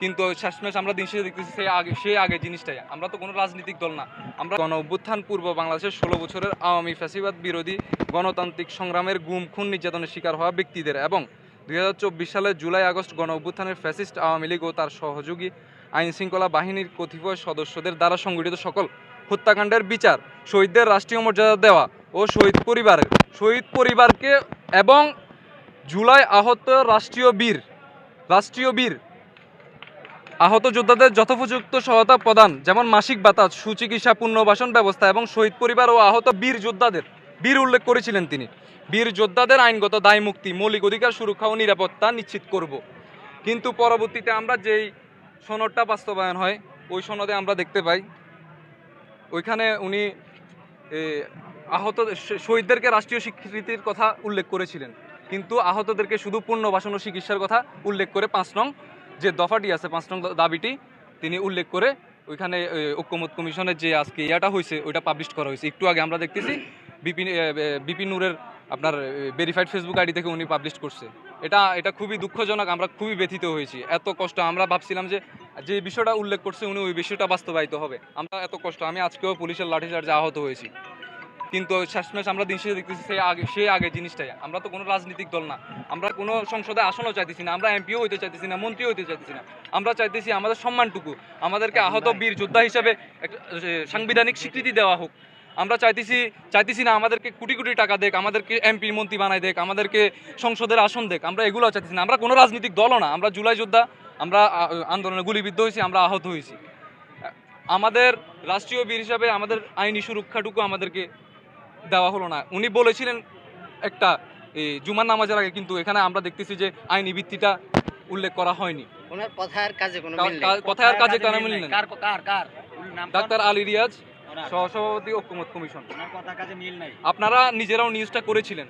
কিন্তু শেষমেশ আমরা দিন শেষে দেখতেছি সেই আগে সেই আগে জিনিসটাই। আমরা তো কোনো রাজনৈতিক দল না। আমরা গণ অভ্যুত্থান পূর্ব বাংলাদেশের ষোলো বছরের আওয়ামী ফ্যাসিবাদ বিরোধী গণতান্ত্রিক সংগ্রামের গুম খুন নির্যাতনের শিকার হওয়া ব্যক্তিদের এবং দুই সালের জুলাই আগস্ট গণ অভ্যুত্থানের ফ্যাসিস্ট আওয়ামী লীগ ও তার সহযোগী আইন শৃঙ্খলা বাহিনীর কতিপয় সদস্যদের দ্বারা সংগঠিত সকল হত্যাকাণ্ডের বিচার, শহীদদের রাষ্ট্রীয় মর্যাদা দেওয়া ও শহীদ পরিবারের শহীদ পরিবারকে এবং জুলাই আহত রাষ্ট্রীয় বীর রাষ্ট্রীয় বীর আহত যোদ্ধাদের যথোপযুক্ত সহায়তা প্রদান, যেমন মাসিক ভাতা সুচিকিৎসা, পুনর্বাসন ব্যবস্থা এবং শহীদ পরিবার ও আহত বীর যোদ্ধাদের। বীর উল্লেখ করেছিলেন তিনি। বীর যোদ্ধাদের আইনগত দায়, মুক্তি, মৌলিক অধিকার সুরক্ষা ও নিরাপত্তা নিশ্চিত করব। কিন্তু পরবর্তীতে আমরা যেই সনদটা বাস্তবায়ন হয়, ওই সনদে আমরা দেখতে পাই, ওইখানে উনি আহত শহীদদেরকে রাষ্ট্রীয় স্বীকৃতির কথা উল্লেখ করেছিলেন। কিন্তু আহতদেরকে শুধু পুনর্বাসন ও চিকিৎসার কথা উল্লেখ করে পাঁচ নং যে দফাটি আছে, পাঁচ নং দাবিটি, তিনি উল্লেখ করে ওইখানে ঐক্যমত কমিশনের যে আজকে ইয়াটা হয়েছে ওইটা পাবলিশ করা হয়েছে একটু আগে আমরা দেখতেছি, বিপিন বিপিন নূরের আপনার ভেরিফাইড ফেসবুক আইডি থেকে উনি পাবলিশ করছে। এটা এটা খুবই দুঃখজনক, আমরা খুবই ব্যথিত হয়েছি। এত কষ্ট, আমরা ভাবছিলাম যে যে বিষয়টা উল্লেখ করছে, উনি ওই বিষয়টা বাস্তবায়িত হবে। আমরা এত কষ্ট, আমি আজকেও পুলিশের লাঠিচার্জে আহত হয়েছি। কিন্তু শেষমেশ আমরা দিন শেষে দেখতেছি সেই আগে সেই আগে জিনিসটাই। আমরা তো কোনো রাজনৈতিক দল না। আমরা কোনো সংসদে আসনও চাইতেছি না। আমরা এমপিও হইতে চাইতেছি না মন্ত্রীও হইতে চাইতেছি না। আমরা চাইতেছি আমাদের সম্মানটুকু। আমাদেরকে আহত বীর যোদ্ধা হিসেবে সাংবিধানিক স্বীকৃতি দেওয়া হোক। আমরা চাইতেছি চাইতেছি না আমাদেরকে কোটি কোটি টাকা দেখ আমাদেরকে এমপি মন্ত্রী বানাই দেখ আমাদেরকে সংসদের আসন দেখ আমরা এগুলো চাইতেছি না। আমরা কোনো রাজনৈতিক দলও না। আমরা জুলাই যোদ্ধা আমরা আন্দোলনে গুলিবিদ্ধ হয়েছি আমরা আহত হয়েছি। আমাদের রাষ্ট্রীয় বীর হিসাবে আমাদের আইনি সুরক্ষাটুকু আমাদেরকে দেওয়া হলো না। উনি বলেছিলেন একটা জুমার নামাজের আগে কিন্তু এখানে আমরা দেখতেছি যে আইনি ভিত্তিটা উল্লেখ করা হয়নি। ওনার কথার কাজে কোনো মিল নেই। কা- কথায় কাজে কানে মিল নেই। কার কার কার? ডাক্তার আলী রিয়াজ সহসভাপতি ঐক্যমত কমিশন। ওনার কথা কাজে মিল নাই। আপনারা নিজেরাও নিউজটা করেছিলেন।